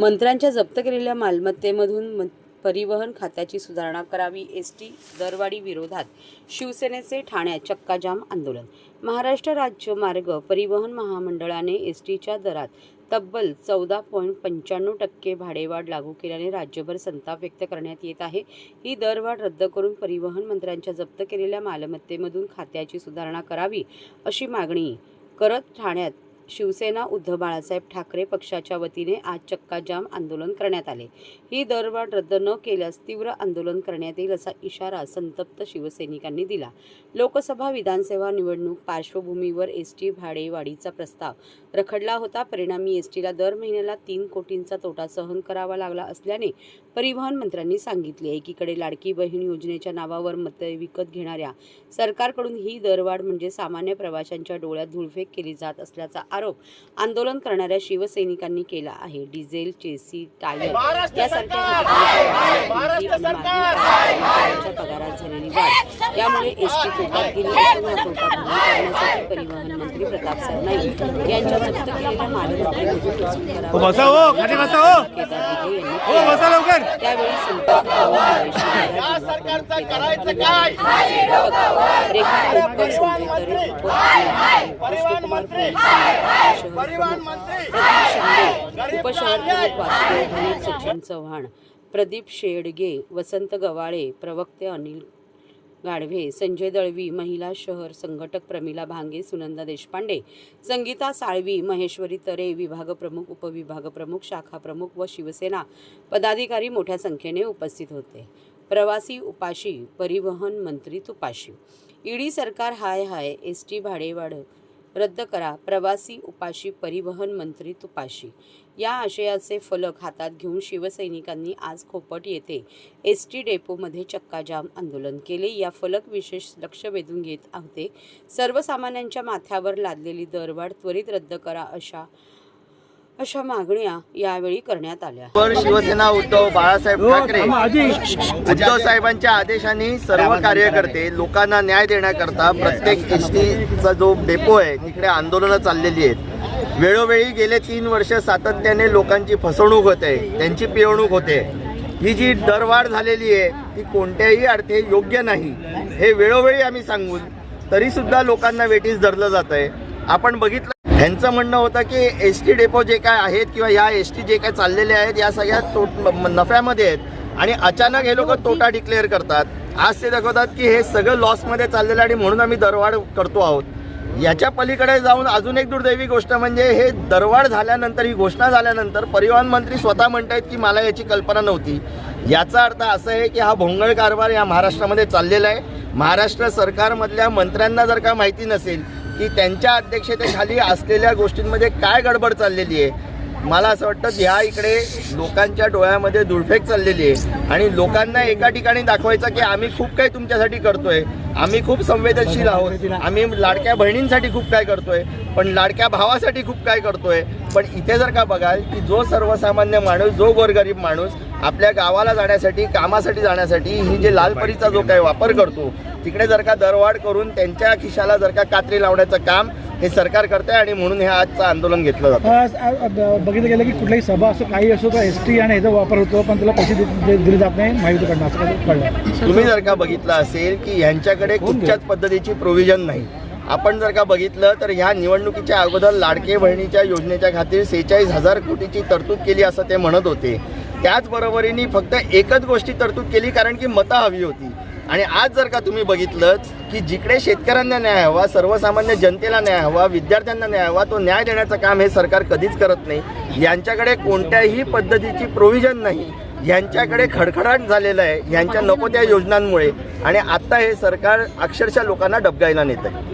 मंत्र्यांच्या जप्त केलेल्या मालमत्तेमधून म- परिवहन खात्याची सुधारणा करावी एस टी दरवाढी विरोधात शिवसेनेचे ठाण्यात चक्काजाम आंदोलन. महाराष्ट्र राज्य मार्ग परिवहन महामंडळाने एस टीच्या दरात तब्बल चौदा पॉईंट पंच्याण्णव टक्के भाडेवाढ लागू केल्याने राज्यभर संताप व्यक्त करण्यात येत आहे. ही दरवाढ रद्द करून परिवहन मंत्र्यांच्या जप्त केलेल्या मालमत्तेमधून खात्याची सुधारणा करावी अशी मागणी करत ठाण्यात शिवसेना उद्धव बाळासाहेब ठाकरे पक्षाच्या वतीने आज चक्काजाम आंदोलन करण्यात आले. ही दरवाढ रद्द न केल्यास तीव्र आंदोलन करण्यात येईल असा इशारा संतप्त शिवसैनिकांनी दिला. लोकसभा विधानसभा निवडणूक पार्श्वभूमीवर एस टी भाडेवाढीचा प्रस्ताव रखडला होता. परिणामी एस टीला दर महिन्याला तीन कोटींचा तोटा सहन करावा लागला असल्याने परिवहन मंत्र्यांनी सांगितले. एकीकडे लाडकी बहीण योजनेच्या नावावर मते विकत घेणाऱ्या सरकारकडून ही दरवाढ म्हणजे सामान्य प्रवाशांच्या डोळ्यात धुळफेक केली जात असल्याचा आरोप आंदोलन करणाऱ्या शिवसैनिकांनी केला आहे. डिझेल चेसी टायर यासारख्या पगारात झालेली वाढ. यामुळे एसटी भरून काढण्यासाठी परिवहन मंत्री प्रताप सरनाईक यांच्या केलेल्या वसूल हो, हो, हो. लवकर. त्यावेळी संपर्क या सरकारचं उपशहर प्रमुख सचिन चव्हाण प्रदीप शेडगे वसंत गवाळे प्रवक्ते अनिल गाढवे संजय दळवी महिला शहर संघटक प्रमिला भांगे सुनंदा देशपांडे संगीता साळवी महेश्वरी तरे विभाग प्रमुख उपविभाग प्रमुख शाखा प्रमुख व शिवसेना पदाधिकारी मोठ्या संख्येने उपस्थित होते. प्रवासी उपाशी परिवहन मंत्री तुपाशी. ईडी सरकार हाय हाय एस टी भाडेवाढ रद्द करा. प्रवासी उपाशी परिवहन मंत्री तुपाशी. या आशयाचे फलक हातात घेऊन शिवसैनिकांनी आज खोपट येथे एस टी डेपोमध्ये चक्काजाम आंदोलन केले. या फलक विशेष लक्ष वेधून घेत होते सर्वसामान्यांच्या माथ्यावर लादलेली दरवाढ त्वरित रद्द करा अशा अशा मागण्या यावेळी करण्यात आल्या. वर शिवसेना उद्धव बाळासाहेब ठाकरे उद्धव साहेबांच्या आदेशाने सर्व कार्यकर्ते लोकांना न्याय देण्याकरता प्रत्येक एस टीचा जो डेपो आहे तिकडे आंदोलनं चाललेली आहेत. वेळोवेळी गेले तीन वर्ष सातत्याने लोकांची फसवणूक होते त्यांची पिळवणूक होते. ही जी दरवाढ झालेली आहे ती कोणत्याही अर्थी योग्य नाही. हे वेळोवेळी आम्ही सांगून तरी सुद्धा लोकांना वेटीस धरलं जात आहे आपण बघितलं ह्यांचं म्हणणं होतं की एस टी डेपो जे काय आहेत किंवा या एस टी जे काय चाललेले आहेत या सगळ्या तोट नफ्यामध्ये आहेत. आणि अचानक हे लोक तोटा डिक्लेअर करतात. आज ते दाखवतात की हे सगळं लॉसमध्ये चाललेलं आहे आणि म्हणून आम्ही दरवाढ करतो आहोत. याच्या पलीकडे जाऊन अजून एक दुर्दैवी गोष्ट म्हणजे हे दरवाढ झाल्यानंतर ही घोषणा झाल्यानंतर परिवहन मंत्री स्वतः म्हणत आहेत की मला याची कल्पना नव्हती. याचा अर्थ असं आहे की हा भोंगळ कारभार या महाराष्ट्रामध्ये चाललेला आहे. महाराष्ट्र सरकारमधल्या मंत्र्यांना जर का माहिती नसेल की त्यांच्या अध्यक्षतेखाली असलेल्या गोष्टींमध्ये काय गडबड चाललेली आहे? मला असं वाटतं ह्या इकडे लोकांच्या डोळ्यामध्ये दुर्फेक चाललेली आहे. आणि लोकांना एका ठिकाणी दाखवायचं की आम्ही खूप काही तुमच्यासाठी करतोय. आम्ही खूप संवेदनशील आहोत. आम्ही लाडक्या बहिणींसाठी खूप काय करतोय. पण लाडक्या भावासाठी खूप काय करतोय. पण इथे जर का बघाल की जो सर्वसामान्य माणूस जो गोरगरीब माणूस आपल्या गावाला जाण्यासाठी कामासाठी जाण्यासाठी ही जे लालपरीचा जो काही वापर करतो तिकडे जर का दरवाढ करून त्यांच्या खिशाला जर का कात्री लावण्याचं काम हे सरकार करते आणि म्हणून हे आजचं आंदोलन घेतलं जातं. बघितलं गेलं की कुठल्याही सभा असो काही असो तर एस टी आणि ह्याचा वापर होतो पण त्याला पैसे दिले जात नाही असं काही कळलं. तुम्ही जर का बघितलं असेल की यांच्याकडे कुठच्याच पद्धतीची प्रोव्हिजन नाही. आपण जर का बघितलं तर ह्या निवडणुकीच्या अगोदर लाडके बहिणीच्या योजनेच्या खातीर सेहेचाळीस हजार कोटीची तरतूद केली असं ते म्हणत होते. त्याचबरोबरीने फक्त एकच गोष्टी तरतूद केली कारण की मतं हवी होती. आणि आज जर का तुम्ही बघितलं की जिकडे शेतकऱ्यांना न्याय हवा सर्वसामान्य जनतेला न्याय हवा विद्यार्थ्यांना न्याय हवा तो न्याय देण्याचं काम हे सरकार कधीच करत नाही. यांच्याकडे कोणत्याही पद्धतीची प्रोव्हिजन नाही. यांच्याकडे खडखडाट झालेला आहे. यांच्या नको त्या योजनांमुळे. आणि आत्ता हे सरकार अक्षरशः लोकांना डबगायला नेत आहे